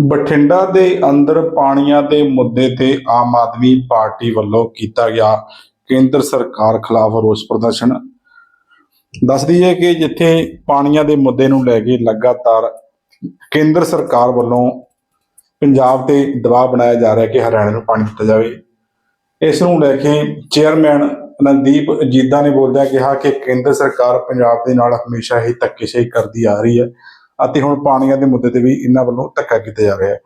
ਬਠਿੰਡਾ ਦੇ ਅੰਦਰ ਪਾਣੀਆਂ ਦੇ ਮੁੱਦੇ ਤੇ ਆਮ ਆਦਮੀ ਪਾਰਟੀ ਵੱਲੋਂ ਕੀਤਾ ਗਿਆ ਕੇਂਦਰ ਸਰਕਾਰ ਖਿਲਾਫ ਰੋਸ ਪ੍ਰਦਰਸ਼ਨ। ਦੱਸਦੀ ਹੈ ਕਿ ਜਿੱਥੇ ਪਾਣੀਆਂ ਦੇ ਮੁੱਦੇ ਨੂੰ ਲੈ ਕੇ ਲਗਾਤਾਰ ਕੇਂਦਰ ਸਰਕਾਰ ਵੱਲੋਂ ਪੰਜਾਬ ਤੇ ਦਬਾਅ ਬਣਾਇਆ ਜਾ ਰਿਹਾ ਕਿ ਹਰਿਆਣਾ ਨੂੰ ਪਾਣੀ ਦਿੱਤਾ ਜਾਵੇ। ਇਸ ਨੂੰ ਲੈ ਕੇ ਚੇਅਰਮੈਨ ਨੰਦੀਪ ਜੀਦਾ ਨੇ ਬੋਲਦਿਆਂ ਕਿਹਾ ਕਿ ਕੇਂਦਰ ਸਰਕਾਰ ਪੰਜਾਬ ਦੇ ਨਾਲ ਹਮੇਸ਼ਾ ਹੀ ਧੱਕੇਸ਼ਾਹੀ ਕਰਦੀ ਆ ਰਹੀ ਹੈ। ਅਤੇ ਹੁਣ ਪਾਣੀਆਂ ਦੇ ਮੁੱਦੇ ਤੇ ਵੀ ਇਹਨਾਂ ਵੱਲੋਂ ਧੱਕਾ ਕੀਤਾ ਜਾ ਰਿਹਾ ਹੈ।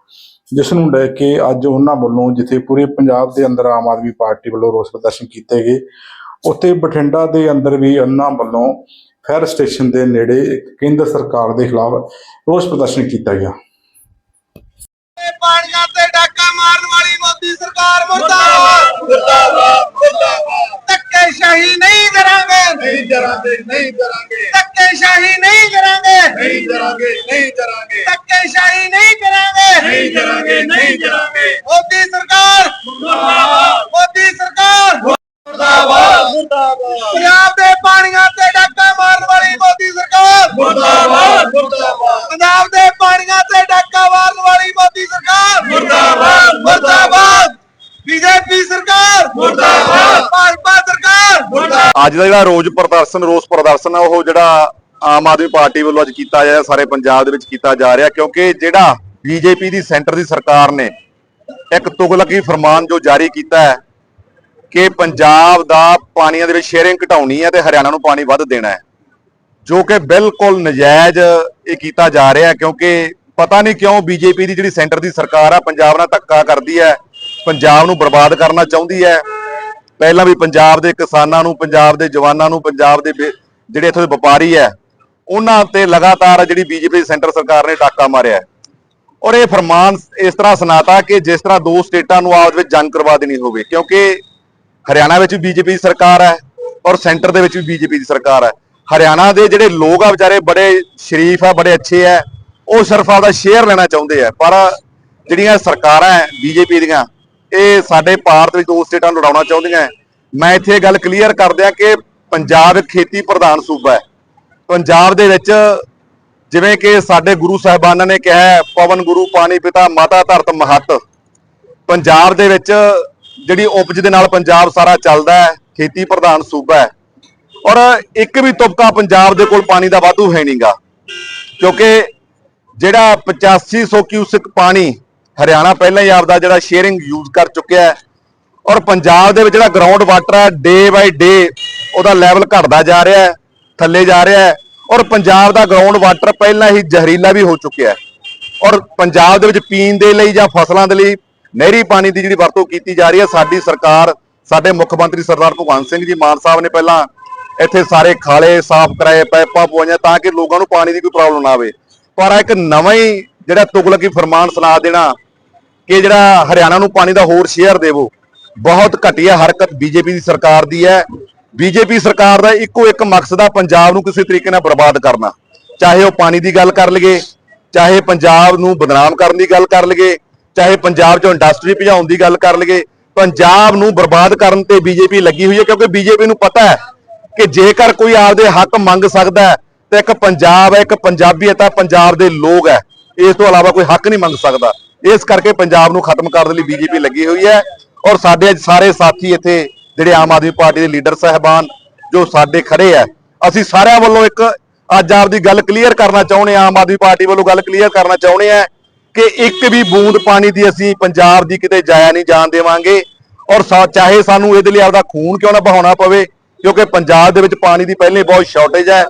ਜਿਸ ਨੂੰ ਲੈ ਕੇ ਅੱਜ ਉਹਨਾਂ ਵੱਲੋਂ ਜਿੱਥੇ ਪੂਰੇ ਪੰਜਾਬ ਦੇ ਅੰਦਰ ਆਮ ਆਦਮੀ ਪਾਰਟੀ ਵੱਲੋਂ ਰੋਸ ਪ੍ਰਦਰਸ਼ਨ ਕੀਤੇ ਗਏ, ਉੱਥੇ ਬਠਿੰਡਾ ਦੇ ਅੰਦਰ ਵੀ ਉਹਨਾਂ ਵੱਲੋਂ ਫਾਇਰ ਸਟੇਸ਼ਨ ਦੇ ਨੇੜੇ ਕੇਂਦਰ ਸਰਕਾਰ ਦੇ ਖਿਲਾਫ ਰੋਸ ਪ੍ਰਦਰਸ਼ਨ ਕੀਤਾ ਗਿਆ। ਪਾਣੀਆਂ ਤੇ ਡਾਕਾ ਮਾਰਨ ਵਾਲੀ ਮੋਦੀ ਸਰਕਾਰ ਮੁਰਦਾਬਾਦ। ਮੁਰਦਾਬਾਦ। ਮੁਰਦਾਬਾਦ ਧੱਕੇਸ਼ਾਹੀ ਨਹੀਂ ਕਰਾਂਗੇ। ਨਹੀਂ ਕਰਾਂਗੇ ਨਹੀਂ ਕਰਾਂਗੇ। ਧੱਕੇਸ਼ਾਹੀ ਨਹੀਂ ਕਰਾਂਗੇ। ਨਹੀਂ ਕਰਾਂਗੇ ਨਹੀਂ ਕਰਾਂਗੇ। ਧੱਕੇਸ਼ਾਹੀ ਨਹੀਂ ਕਰਾਂਗੇ। ਨਹੀਂ ਕਰਾਂਗੇ ਨਹੀਂ ਕਰਾਂਗੇ। ਮੋਦੀ ਸਰਕਾਰ ਮੁਰਦਾਬਾਦ। ਮੋਦੀ ਸਰਕਾਰ ਮੁਰਦਾਬਾਦ ਮੁਰਦਾਬਾਦ ਪੰਜਾਬ ਦੇ ਪਾਣੀਆਂ ਤੇ ਡਾਕਾ ਮਾਰਨ ਵਾਲੀ ਮੋਦੀ ਸਰਕਾਰ ਮੁਰਦਾਬਾਦ ਮੁਰਦਾਬਾਦ ਪੰਜਾਬ ਦੇ ਪਾਣੀਆਂ ਤੇ ਡਾਕਾ ਮਾਰਨ ਵਾਲੀ ਮੋਦੀ ਸਰਕਾਰ ਮੁਰਦਾਬਾਦ, ਮੁਰਦਾਬਾਦ ਬੀਜੇਪੀ ਸਰਕਾਰ ਮੁਰਦਾਬਾਦ। ਭਾਜਪਾ ਸਰਕਾਰ ਮੁਰਦਾਬਾਦ ਅੱਜ ਦਾ ਜਿਹੜਾ ਰੋਜ਼ ਪ੍ਰਦਰਸ਼ਨ, ਰੋਸ ਪ੍ਰਦਰਸ਼ਨ ਆ, ਉਹ ਜਿਹੜਾ ਆਮ ਆਦਮੀ ਪਾਰਟੀ ਵੱਲੋਂ ਅੱਜ ਕੀਤਾ ਜਾ ਰਿਹਾ, ਸਾਰੇ ਪੰਜਾਬ ਦੇ ਵਿੱਚ ਕੀਤਾ ਜਾ ਰਿਹਾ, ਕਿਉਂਕਿ ਜਿਹੜਾ ਬੀਜੇਪੀ ਦੀ ਸੈਂਟਰ ਦੀ ਸਰਕਾਰ ਨੇ ਇੱਕ ਤੁਗਲਕੀ ਫਰਮਾਨ ਜੋ ਜਾਰੀ ਕੀਤਾ ਹੈ ਕਿ ਪੰਜਾਬ ਦਾ ਪਾਣੀਆਂ ਦੇ ਵਿੱਚ ਸ਼ੇਅਰਿੰਗ ਘਟਾਉਣੀ ਹੈ ਤੇ ਹਰਿਆਣਾ ਨੂੰ ਪਾਣੀ ਵੱਧ ਦੇਣਾ ਹੈ, ਜੋ ਕਿ ਬਿਲਕੁਲ ਨਜਾਇਜ਼ ਇਹ ਕੀਤਾ ਜਾ ਰਿਹਾ, ਕਿਉਂਕਿ ਪਤਾ ਨਹੀਂ ਕਿਉਂ ਬੀਜੇਪੀ ਦੀ ਜਿਹੜੀ ਸੈਂਟਰ ਦੀ ਸਰਕਾਰ ਆ, ਪੰਜਾਬ ਨਾਲ ਧੱਕਾ ਕਰਦੀ ਹੈ, ਪੰਜਾਬ ਨੂੰ ਬਰਬਾਦ ਕਰਨਾ ਚਾਹੁੰਦੀ ਹੈ ਪਹਿਲਾਂ ਵੀ ਪੰਜਾਬ ਦੇ ਕਿਸਾਨਾਂ ਨੂੰ, ਪੰਜਾਬ ਦੇ ਜਵਾਨਾਂ ਨੂੰ, ਪੰਜਾਬ ਦੇ ਬੇ- ਜਿਹੜੇ ਇੱਥੋਂ ਦੇ ਵਪਾਰੀ ਹੈ, ਉਹਨਾਂ ਤੇ ਲਗਾਤਾਰ ਜਿਹੜੀ ਬੀਜੇਪੀ ਸੈਂਟਰ ਸਰਕਾਰ ਨੇ ਟਾਕਾ ਮਾਰਿਆ ਔਰ ਇਹ ਫਰਮਾਨ ਇਸ ਤਰ੍ਹਾਂ ਸੁਣਾਤਾ ਕਿ ਜਿਸ ਤਰ੍ਹਾਂ ਦੋ ਸਟੇਟਾਂ ਨੂੰ ਆਪਸ ਵਿੱਚ ਜੰਗ ਕਰਵਾ ਦੇਣੀ ਹੋਵੇ, ਕਿਉਂਕਿ ਹਰਿਆਣਾ ਵਿੱਚ ਵੀ ਬੀਜੇਪੀ ਦੀ ਸਰਕਾਰ ਹੈ ਔਰ ਸੈਂਟਰ ਦੇ ਵਿੱਚ ਵੀ ਬੀਜੇਪੀ ਦੀ ਸਰਕਾਰ ਹੈ। ਹਰਿਆਣਾ ਦੇ ਜਿਹੜੇ ਲੋਕ ਆ ਵਿਚਾਰੇ ਬੜੇ ਸ਼ਰੀਫ ਆ, ਬੜੇ ਅੱਛੇ ਆ, ਉਹ ਸਿਰਫ ਆਪਦਾ ਸ਼ੇਅਰ ਲੈਣਾ ਚਾਹੁੰਦੇ ਆ, ਪਰ ਜਿਹੜੀਆਂ ਸਰਕਾਰਾਂ ਹੈ ਬੀਜੇਪੀ ਦੀਆਂ, ਇਹ ਸਾਡੇ ਭਾਰਤ ਵਿੱਚ ਦੋ ਸਟੇਟਾਂ ਨੂੰ ਲੜਾਉਣਾ ਚਾਹੁੰਦੀਆਂ ਮੈਂ ਇੱਥੇ ਇਹ ਗੱਲ ਕਲੀਅਰ ਕਰ ਦਿਆਂ ਕਿ ਪੰਜਾਬ ਇੱਕ ਖੇਤੀ ਪ੍ਰਧਾਨ ਸੂਬਾ ਹੈ। ਪੰਜਾਬ ਦੇ ਵਿੱਚ ਜਿਵੇਂ ਕਿ ਸਾਡੇ ਗੁਰੂ ਸਾਹਿਬਾਨਾਂ ਨੇ ਕਿਹਾ ਪਵਨ ਗੁਰੂ, ਪਾਣੀ ਪਿਤਾ, ਮਾਤਾ ਧਰਤ ਮਹੱਤ। ਪੰਜਾਬ ਦੇ ਵਿੱਚ ਜਿਹੜੀ ਉਪਜ ਦੇ ਨਾਲ ਪੰਜਾਬ ਸਾਰਾ ਚੱਲਦਾ ਹੈ, ਖੇਤੀ ਪ੍ਰਧਾਨ ਸੂਬਾ ਹੈ। ਔਰ ਇੱਕ ਵੀ ਤੁਪਕਾ ਪੰਜਾਬ ਦੇ ਕੋਲ ਪਾਣੀ ਦਾ ਵਾਧੂ ਹੈ ਨਹੀਂਗਾ। ਕਿਉਂਕਿ ਜਿਹੜਾ 8500 ਕਿਊਸਿਕ ਪਾਣੀ ਹਰਿਆਣਾ ਪਹਿਲਾਂ ਹੀ ਆਪਦਾ ਜਿਹੜਾ ਸ਼ੇਅਰਿੰਗ ਯੂਜ਼ ਕਰ ਚੁੱਕਿਆ ਹੈ ਔਰ ਪੰਜਾਬ ਦੇ ਵਿੱਚ ਜਿਹੜਾ ਗਰਾਊਂਡ ਵਾਟਰ ਹੈ ਡੇ ਬਾਈ ਡੇ ਉਹਦਾ ਲੈਵਲ ਘਟਦਾ ਜਾ ਰਿਹਾ ਹੈ, ਥੱਲੇ ਜਾ ਰਿਹਾ ਹੈ ਔਰ ਪੰਜਾਬ ਦਾ ਗਰਾਊਂਡ ਵਾਟਰ ਪਹਿਲਾਂ ਹੀ ਜ਼ਹਿਰੀਲਾ ਵੀ ਹੋ ਚੁੱਕਿਆ ਹੈ। ਔਰ ਪੰਜਾਬ ਦੇ ਵਿੱਚ ਪੀਣ ਦੇ ਲਈ ਜਾਂ ਫਸਲਾਂ ਦੇ ਲਈ ਨਹਿਰੀ ਪਾਣੀ ਦੀ ਜਿਹੜੀ ਵਰਤੋਂ ਕੀਤੀ ਜਾ ਰਹੀ ਹੈ, ਸਾਡੀ ਸਰਕਾਰ, ਸਾਡੇ ਮੁੱਖ ਮੰਤਰੀ ਸਰਦਾਰ ਭਗਵੰਤ ਸਿੰਘ ਜੀ ਮਾਨ ਸਾਹਿਬ ਨੇ ਪਹਿਲਾਂ ਇੱਥੇ ਸਾਰੇ ਖਾਲੇ ਸਾਫ਼ ਕਰਾਏ, ਪਾਈਪਾਂ ਪਵਾਈਆਂ ਤਾਂ ਕਿ ਲੋਕਾਂ ਨੂੰ ਪਾਣੀ ਦੀ ਕੋਈ ਪ੍ਰੋਬਲਮ ਨਾ ਆਵੇ। ਪਰ ਆਹ ਇੱਕ ਨਵਾਂ ਹੀ ਜਿਹੜਾ ਤੁਗਲਕੀ ਫਰਮਾਨ ਸੁਣਾ ਦੇਣਾ ਕਿ ਜਿਹੜਾ ਹਰਿਆਣਾ ਨੂੰ ਪਾਣੀ ਦਾ ਹੋਰ ਸ਼ੇਅਰ ਦੇਵੋ ਬਹੁਤ ਘਟੀਆ ਹਰਕਤ ਬੀਜੇਪੀ ਦੀ ਸਰਕਾਰ ਦੀ ਹੈ। ਬੀਜੇਪੀ ਸਰਕਾਰ ਦਾ ਇੱਕੋ ਇੱਕ ਮਕਸਦ ਆ ਪੰਜਾਬ ਨੂੰ ਕਿਸੇ ਤਰੀਕੇ ਨਾਲ ਬਰਬਾਦ ਕਰਨਾ। ਚਾਹੇ ਉਹ ਪਾਣੀ ਦੀ ਗੱਲ ਕਰ ਲਈਏ, ਚਾਹੇ ਪੰਜਾਬ ਨੂੰ ਬਦਨਾਮ ਕਰਨ ਦੀ ਗੱਲ ਕਰ ਲਈਏ, ਚਾਹੇ ਪੰਜਾਬ 'ਚੋਂ ਇੰਡਸਟਰੀ ਭਜਾਉਣ ਦੀ ਗੱਲ ਕਰ ਲਈਏ, ਪੰਜਾਬ ਨੂੰ ਬਰਬਾਦ ਕਰਨ ਤੇ ਬੀਜੇਪੀ ਲੱਗੀ ਹੋਈ ਹੈ ਕਿਉਂਕਿ ਬੀਜੇਪੀ ਨੂੰ ਪਤਾ ਹੈ ਕਿ ਜੇਕਰ ਕੋਈ ਆਪਦੇ ਹੱਕ ਮੰਗ ਸਕਦਾ ਹੈ, ਤੇ ਇੱਕ ਪੰਜਾਬ ਹੈ, ਇੱਕ ਪੰਜਾਬੀਅਤ ਹੈ, ਪੰਜਾਬ ਦੇ ਲੋਕ ਹੈ। ਇਸ ਤੋਂ ਇਲਾਵਾ ਕੋਈ ਹੱਕ ਨਹੀਂ ਮੰਗ ਸਕਦਾ। ਇਸ ਕਰਕੇ ਪੰਜਾਬ ਨੂੰ ਖਤਮ ਕਰਨ ਲਈ ਬੀਜੇਪੀ ਲੱਗੀ ਹੋਈ ਹੈ। ਔਰ ਸਾਡੇ ਅੱਜ ਸਾਰੇ ਸਾਥੀ ਇੱਥੇ ਜਿਹੜੇ ਆਮ ਆਦਮੀ ਪਾਰਟੀ ਦੇ ਲੀਡਰ ਸਹਿਬਾਨ ਜੋ ਸਾਡੇ ਖੜੇ ਆ, ਅਸੀਂ ਸਾਰਿਆਂ ਵੱਲੋਂ ਇੱਕ ਅੱਜ ਆਪਦੀ ਗੱਲ ਕਲੀਅਰ ਕਰਨਾ ਚਾਹੁੰਦੇ ਹਾਂ ਆਮ ਆਦਮੀ ਪਾਰਟੀ ਵੱਲੋਂ ਗੱਲ ਕਲੀਅਰ ਕਰਨਾ ਚਾਹੁੰਦੇ ਆ ਕਿ ਇੱਕ ਵੀ ਬੂੰਦ ਪਾਣੀ ਦੀ ਅਸੀਂ ਪੰਜਾਬ ਦੀ ਕਿਤੇ ਜਾਇਆ ਨਹੀਂ ਜਾਣ ਦੇਵਾਂਗੇ। ਔਰ ਚਾਹੇ ਸਾਨੂੰ ਇਹਦੇ ਲਈ ਆਪਦਾ ਖੂਨ ਕਿਉਂ ਨਾ ਬਹਾਉਣਾ ਪਵੇ, ਕਿਉਂਕਿ ਪੰਜਾਬ ਦੇ ਵਿੱਚ ਪਾਣੀ ਦੀ ਪਹਿਲੇ ਬਹੁਤ ਸ਼ਾਰਟੇਜ ਹੈ।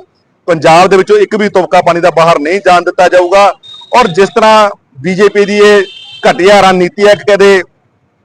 ਪੰਜਾਬ ਦੇ ਵਿੱਚੋਂ ਇੱਕ ਵੀ ਤੁਪਕਾ ਪਾਣੀ ਦਾ ਬਾਹਰ ਨਹੀਂ ਜਾਣ ਦਿੱਤਾ ਜਾਊਗਾ। ਔਰ ਜਿਸ ਤਰ੍ਹਾਂ ਬੀਜੇਪੀ ਦੀ ਇਹ ਘਟੀਆ ਰਣਨੀਤੀ ਹੈ ਕਿ ਕਦੇ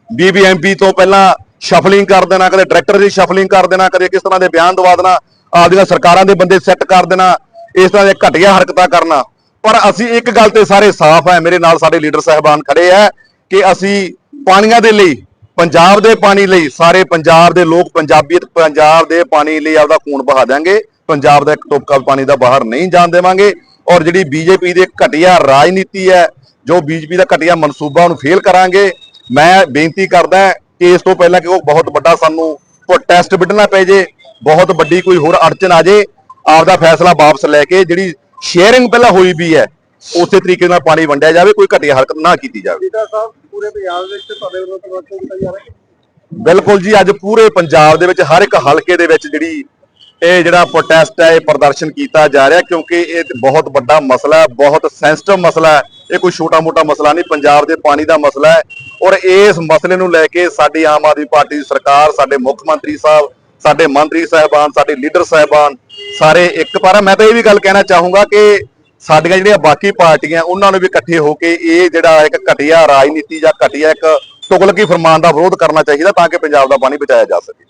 ਬੀਬੀਐਮਪੀ ਤੋਂ ਪਹਿਲਾਂ ਸ਼ਫਲਿੰਗ ਕਰ ਦੇਣਾ, ਕਦੇ ਡਾਇਰੈਕਟਰ ਦੀ ਸ਼ਫਲਿੰਗ ਕਰ ਦੇਣਾ, ਕਦੇ ਕਿਸ ਤਰ੍ਹਾਂ ਦੇ ਬਿਆਨ ਦਵਾ ਦੇਣਾ, ਆਪਦੀਆਂ ਸਰਕਾਰਾਂ ਦੇ ਬੰਦੇ ਸੈੱਟ ਕਰ ਦੇਣਾ, ਇਸ ਤਰ੍ਹਾਂ ਦੇ ਘਟੀਆ ਹਰਕਤਾਂ ਕਰਨਾ। ਪਰ ਅਸੀਂ ਇੱਕ ਗੱਲ ਤੇ ਸਾਰੇ ਸਾਫ਼ ਹੈ, ਮੇਰੇ ਨਾਲ ਸਾਡੇ ਲੀਡਰ ਸਾਹਿਬਾਨ ਖੜੇ ਹੈ ਕਿ ਅਸੀਂ ਪਾਣੀਆਂ ਦੇ ਲਈ, ਪੰਜਾਬ ਦੇ ਪਾਣੀ ਲਈ, ਸਾਰੇ ਪੰਜਾਬ ਦੇ ਲੋਕ ਪੰਜਾਬੀਅਤ, ਪੰਜਾਬ ਦੇ ਪਾਣੀ ਲਈ ਆਪਦਾ ਖੂਨ ਬਹਾ ਦਿਆਂਗੇ। ਪੰਜਾਬ ਦਾ ਇੱਕ ਟੋਕਾ ਪਾਣੀ ਦਾ ਬਾਹਰ ਨਹੀਂ ਜਾਣ ਦੇਵਾਂਗੇ। ਔਰ ਜਿਹੜੀ ਬੀਜੇਪੀ ਦੀ ਘਟੀਆ ਰਾਜਨੀਤੀ ਹੈ, ਜੋ ਬੀਜੇਪੀ ਦਾ ਘਟੀਆ ਮਨਸੂਬਾ ਉਹਨੂੰ ਫੇਲ ਕਰਾਂਗੇ। ਮੈਂ ਬੇਨਤੀ ਕਰਦਾ ਕਿ ਇਸ ਤੋਂ ਪਹਿਲਾਂ ਕਿ ਉਹ ਬਹੁਤ ਵੱਡਾ ਸਾਨੂੰ ਪ੍ਰੋਟੈਸਟ ਵਿੱਢਣਾ ਪੈ ਜੇ ਬਹੁਤ ਵੱਡੀ ਕੋਈ ਹੋਰ ਅੜਚਨ ਆ ਜੇ ਆਪਦਾ ਫੈਸਲਾ ਵਾਪਸ ਲੈ ਕੇ ਜਿਹੜੀ ਸ਼ੇਅਰਿੰਗ ਪਹਿਲਾਂ ਹੋਈ ਵੀ ਹੈ ਉਸੇ ਤਰੀਕੇ ਨਾਲ ਪਾਣੀ ਵੰਡਿਆ ਜਾਵੇ ਕੋਈ ਘਟੀਆ ਹਰਕਤ ਨਾ ਕੀਤੀ ਜਾਵੇ। ਲੀਡਰ ਸਾਹਿਬ ਪੂਰੇ ਪੰਜਾਬ ਵਿੱਚ ਤੁਹਾਡੇ ਵੱਲੋਂ ਪ੍ਰਦਰਸ਼ਨ ਕੀਤਾ ਜਾ ਰਿਹਾ ਹੈ। ਬਿਲਕੁਲ ਜੀ ਅੱਜ ਪੂਰੇ ਪੰਜਾਬ ਦੇ ਵਿੱਚ ਹਰ ਇੱਕ ਹਲਕੇ ਦੇ ਵਿੱਚ ਜਿਹੜੀ ਇਹ ਜਿਹੜਾ ਪ੍ਰੋਟੈਸਟ ਹੈ ਇਹ ਪ੍ਰਦਰਸ਼ਨ ਕੀਤਾ ਜਾ ਰਿਹਾ ਕਿਉਂਕਿ ਇਹ ਬਹੁਤ ਵੱਡਾ ਮਸਲਾ ਹੈ ਬਹੁਤ ਸੈਂਸਿਟਿਵ ਮਸਲਾ ਹੈ। ਇਹ ਕੋਈ ਛੋਟਾ-ਮੋਟਾ ਮਸਲਾ ਨਹੀਂ ਪੰਜਾਬ ਦੇ ਪਾਣੀ ਦਾ ਮਸਲਾ ਹੈ। ਔਰ ਇਸ ਮਸਲੇ ਨੂੰ ਲੈ ਕੇ ਸਾਡੀ ਆਮ ਆਦਮੀ ਪਾਰਟੀ ਦੀ ਸਰਕਾਰ, ਸਾਡੇ ਮੁੱਖ ਮੰਤਰੀ ਸਾਹਿਬ, ਸਾਡੇ ਮੰਤਰੀ ਸਾਹਿਬਾਨ, ਸਾਡੇ ਲੀਡਰ ਸਾਹਿਬਾਨ ਸਾਰੇ ਇੱਕ ਪਰ ਮੈਂ ਤਾਂ ਇਹ ਵੀ ਗੱਲ ਕਹਿਣਾ ਚਾਹੂੰਗਾ ਕਿ ਸਾਡੀਆਂ ਜਿਹੜੀਆਂ ਬਾਕੀ ਪਾਰਟੀਆਂ, ਉਹਨਾਂ ਨੂੰ ਵੀ ਇਕੱਠੇ ਹੋ ਕੇ ਇਹ ਜਿਹੜਾ ਇੱਕ ਘਟੀਆ ਰਾਜਨੀਤੀ ਜਾਂ ਘਟੀਆ ਇੱਕ ਤੁਗਲਕੀ ਫਰਮਾਨ ਦਾ ਵਿਰੋਧ ਕਰਨਾ ਚਾਹੀਦਾ ਤਾਂ ਕਿ ਪੰਜਾਬ ਦਾ ਪਾਣੀ ਬਚਾਇਆ ਜਾ ਸਕੇ।